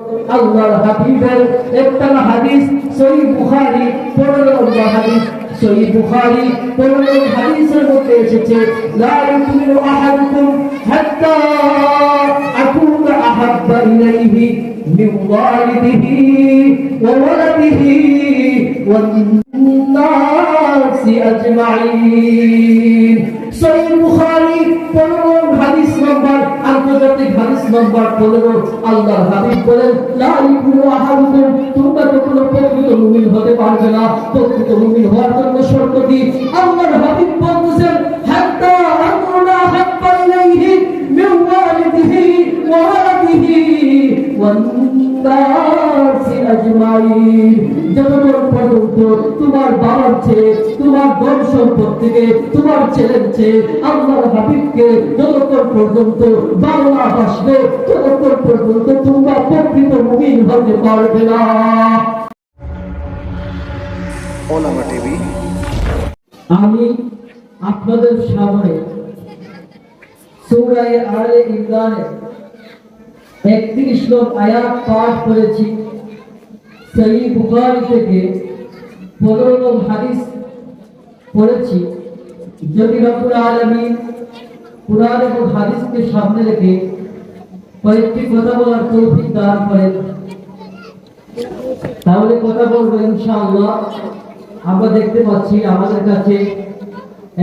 আল্লাহর হাবিবের একটা হাদিস সহি বুখারী পনেরো নম্বর হাদিস সহি বুখারী পনেরো নম্বর হাদিসের মধ্যে এসেছে লা ইউমিনু আহাদুকুম হাত্তা আকুনা আহাব্বা ইলাইহি মিন ওয়ালিদিহি ওয়া ওয়ালাদিহি ওয়ান নাসি আজমাইন বলেন মুমিন হতে পারবে না। হওয়ার জন্য শর্ত আল্লাহর হাবিব বলতেছেন চেয়ে তোমার ধন সম্পদ থেকে তোমার ছেলের চেয়ে আল্লাহর হাবিবকে যতক্ষণ পর্যন্ত বাংলা ভাসবে ততক্ষণ পর্যন্ত তোমরা প্রকৃত মুমিন হতে পারবে না। আমি আপনাদের সামনে সূরায়ে আলে ইমরানের 31 নং আয়াত পাঠ করেছি। সহিহ বুখারী থেকে 15 হাদিস পড়েছি। যদি এবং হাদিসকে সামনে রেখে কয়েকটি কথা বলার তৌফিক দান করেন, তাহলে কথা বলব ইনশাআল্লাহ। আমরা দেখতে পাচ্ছি আমাদের কাছে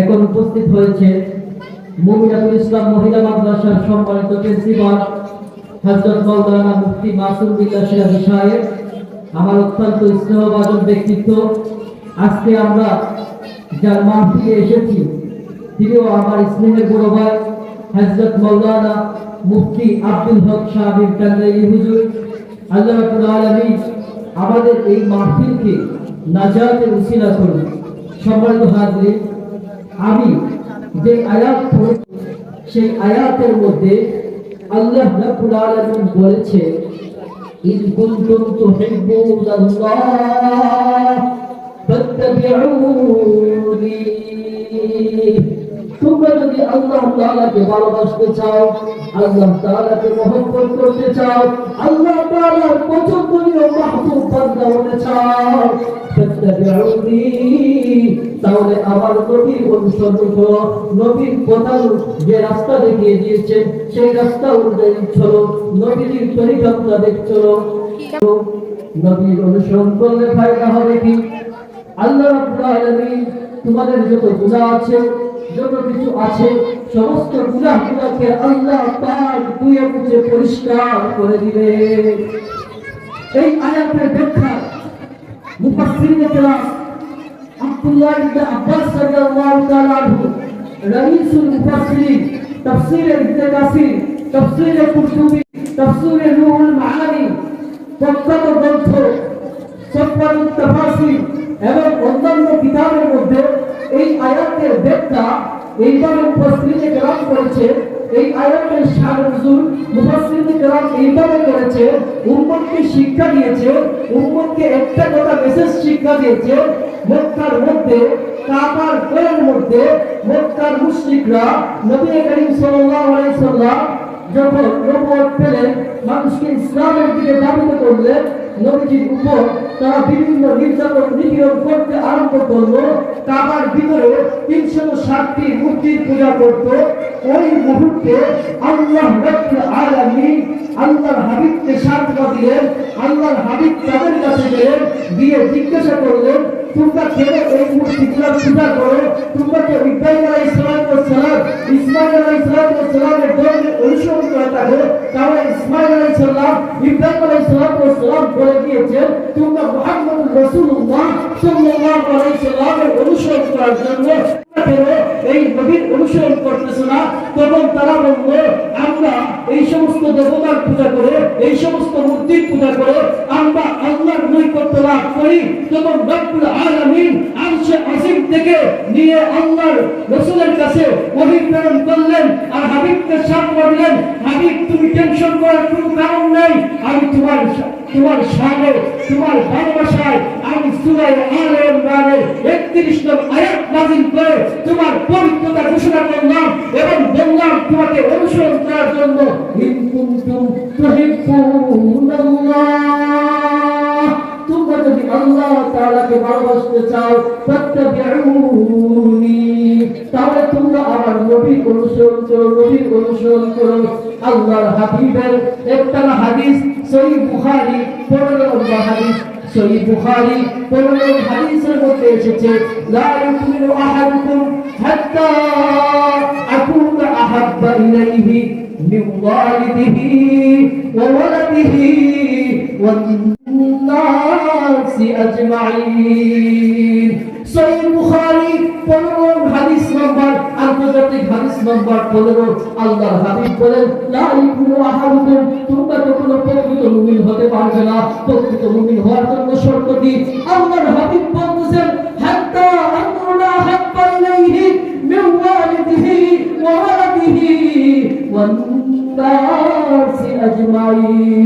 এখন উপস্থিত হয়েছে মুমিনাতুল ইসলাম মহিলা মাদ্রাসার সম্মানিত প্রিন্সিপাল মুফতি মাসুম বিল্লাহ সাহেব। আমার অত্যন্ত স্নেহভাজন ব্যক্তিত্ব। আজকে আমরা যার মাহফিলে এসেছি, তিনিও আমার স্নেহের বড় ভাই হযরত মাওলানা মুফতি আব্দুল হক সাহেব টাঙ্গাইলি হুজুর। আল্লাহ আলামিন আমাদের এই মাহফিলকে নাজাতের উসিলা করুন। সম্মানিত হাজরিন আমি যে আয়াত পড়েছি, সেই আয়াতের মধ্যে আল্লাহ রাব্বুল আলামিন বলেছে ইন কুনতুম তুহিব্বুনাল্লাহ ফাত্তাবিউনি তোমরা যদি আল্লাহ তাআলাকে ভালোবাসতে চাও, আল্লাহ তাআলাকে মহব্বত করতে চাও, আল্লাহ তাআলার পছন্দনীয় মাহবুব বান্দা হতে চাও ফাত্তাবিউনি তাহলে আমার নবীর অনুসরণ করো নবীর কথা যে রাস্তা দেখিয়ে দিয়েছেন সেই রাস্তা অনুযায়ী চলো নবীর তরিকাটা দেখ চলো নবীর অনুসরণ করলে ফায়দা হবে কি? আল্লাহ রাব্বুল আলামিন তোমাদের যত গুনাহ আছে, যত কিছু আছে, সমস্ত গুনাহগুলোকে আল্লাহ পাক ধুয়ে মুছে পরিষ্কার করে দিবে। এই আয়াতের ব্যাখ্যা মুফাসসিরিনে কেরাম আব্দুল্লাহ ইবনে আব্বাস রাদিয়াল্লাহু তাআলা আনহু রাইসুল মুফাসসিরিন তাফসীর ইবনে কাসির তাফসীর কুরতুবী, তাফসীর রুহুল মাআনি, প্রখ্যাত গ্রন্থ সফারুত তাফাসির এবং অন্যান্য কিতাবের মধ্যে এই আয়াতের ব্যাখ্যা এইভাবে মুফাসসিরিনে কেরাম করেছে। এই আয়াতের শান নুজুল মুফাসসিরিনে কেরাম এইভাবে করেছে, উম্মতকে শিক্ষা দিয়েছে, উম্মতকে একটা কথা মেসেজ শিক্ষা দিয়েছে, মক্কার মধ্যে, কাবার কোয়ের মধ্যে মক্কার মুশরিকরা নবী করিম সাল্লাল্লাহু আলাইহি সাল্লাম যখন নবুয়ত পেলেন, মানুষকে ইসলামের দিকে ধাবিত করলেন নবীজির উপর তারা বিভিন্ন নির্যাতন নিপীড়ন করতে আরম্ভ করল। কাবার ভিতরে তিনশো ষাটটি মূর্তির পূজা করত। ওই মুহূর্তে আল্লাহ আলামিন আল্লাহর হাবিবকে সান্ত্বনা দিলেন। আল্লাহর হাবিব তাদের কাছে গেলেন গিয়ে জিজ্ঞাসা করলেন তোমরা কেন এই মূর্তিগুলোর পূজা করো। তোমরা তো ইব্রাহিম আলাইহিস সালাম ইসমাইল আলাইহিস সালামের ধর্মের অনুসরণ করে থাকো তাহলে ইসমাইল আলাইহিস সালাম, ইব্রাহিম আলাইহিস সালাম বলে দিয়েছেন, তোমরা মুহাম্মদ রাসূলুল্লাহ সাল্লাল্লাহু আলাইহি সাল্লামের অনুসরণ করার জন্য এই নবীর অনুসরণ করতেছ না। তখন তারা বলল, আমরা এই সমস্ত দেবতার পূজা করে, এই সমস্ত মূর্তির পূজা করে, আমরা নৈকট্য লাভ করি তখন রব্বুল আলামিন আরশে আজিম থেকে নিয়ে আল্লাহর রাসূলের কাছে ওহী প্রেরণ করলেন আর হাবিবকে সাথে দিলেন হাবিব, তুমি টেনশন করার কোনো কারণ নেই, আমি তোমার তোমার সামনে, তোমার ভালোবাসায় আমি সূরা আলে ইমরানের 31 নং আয়াত নাযিল করে তোমার পবিত্রতা ঘোষণা করলাম এবং অনুসরণ করার জন্য যদি আল্লাহ তাআলাকে ভালোবাসতে চাও তাত্তাবিউনি তাহলে তোমরা আমার নবীর অনুসরণ করো, নবীর অনুসরণ করো। আল্লাহর হাবিবের একটা হাদিস সহিহ বুখারী, পনেরো হাদিস। সহিহ বুখারী, পনেরো হাদিসের মধ্যে এসেছে, লা ইউমিনু আহাদুকুম হাত্তা আকুনা আহাব্বা ইলাইহি من والده وولده আজমাইন সহিহ বুখারী 15 হাদিস নাম্বার আন্তর্জাতিক হাদিস নাম্বার 15 আল্লাহর হাবিব বলেন, লা ইয়াকুনু আহাদুকুম, তোমরা কখনো প্রকৃত মুমিন হতে পারবে না। প্রকৃত মুমিন হওয়ার জন্য শর্ত কি? আল্লাহর হাবিব বলতেছেন, হাত্তা আমরুনা হাত্তা ইলাইহি মিন ওয়ালিদিহি ওয়া ওয়ালিদিহি ওয়ান নাসি আজমাইন।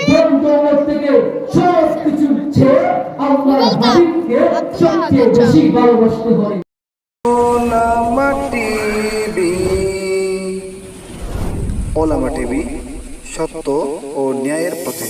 সবচেয়ে বেশি ভালোবাসতে হয় ওলামা টিভি সত্য ও ন্যায়ের পথে।